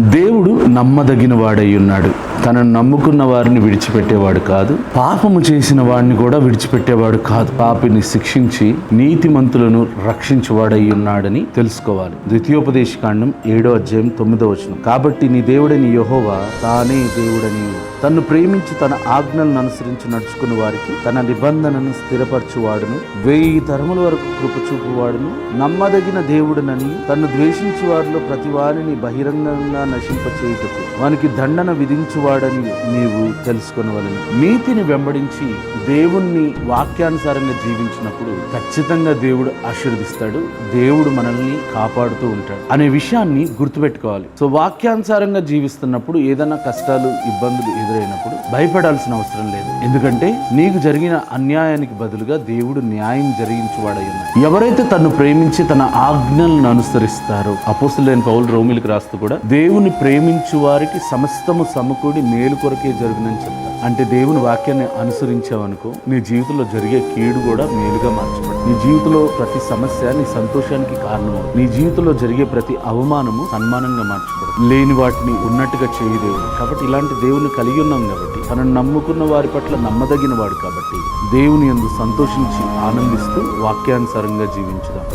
దేవుడు నమ్మదగిన వాడై ఉన్నాడు. తనను నమ్ముకున్న వారిని విడిచిపెట్టేవాడు కాదు పాపము చేసిన వాడిని కూడా విడిచిపెట్టేవాడు కాదు. పాపిని శిక్షించి నీతిమంతులను రక్షించువాడై ఉన్నాడని తెలుసుకోవాలి. ద్వితీయోపదేశ కాండం ఏడో అధ్యాయం తొమ్మిదో వచనం. కాబట్టి నీ దేవుడని యహోవా తానే దేవుడని. తన్ను ప్రేమించి తన ఆజ్ఞలను అనుసరించి నడుచుకున్న వారికి తన నిబంధనను స్థిరపరచువాడును. వెయ్యి తరముల వరకు కృప చూపువాడును. నమ్మదగిన దేవుడునని తన్ను ద్వేషించు వారిలో ప్రతి వారిని బహిరంగంగా నశింపచేయుటకు. వానికి దండన విధించువాడని నీవు తెలుసుకునవలను. నీతిని వెంబడించి దేవుణ్ణి వాక్యానుసారంగా జీవించినప్పుడు ఖచ్చితంగా దేవుడు ఆశీర్వదిస్తాడు. దేవుడు మనల్ని కాపాడుతూ ఉంటాడు అనే విషయాన్ని గుర్తుపెట్టుకోవాలి. సో వాక్యానుసారంగా జీవిస్తున్నప్పుడు ఏదైనా కష్టాలు ఇబ్బందులు ఎదురైనప్పుడు భయపడాల్సిన అవసరం లేదు. ఎందుకంటే నీకు జరిగిన అన్యాయానికి బదులుగా దేవుడు న్యాయం జరిగించువాడై ఉన్నాడు. ఎవరైతే తను ప్రేమించి తన ఆజ్ఞలను అనుసరిస్తారో అపోసులైన పౌలు రోమిలకు రాస్తూ కూడా దేవుని ప్రేమించు వారికి సమస్తము సమకూడి మేలు కొరకే జరుగునని చెప్తారు అంటే దేవుని వాక్యాన్ని అనుసరించావనుకో నీ జీవితంలో జరిగే కీడు కూడా మేలుగా మార్చబడు నీ జీవితంలో ప్రతి సమస్య నీ సంతోషానికి కారణం నీ జీవితంలో జరిగే ప్రతి అవమానము సన్మానంగా మార్చబడు లేని వాటిని ఉన్నట్టుగా చేయి కాబట్టి ఇలాంటి దేవుని కలిగి ఉన్నాం కాబట్టి తనను నమ్ముకున్న వారి పట్ల నమ్మదగిన వాడు కాబట్టి దేవుని ఎందు సంతోషించి ఆనందిస్తూ వాక్యానుసారంగా జీవించుదాం.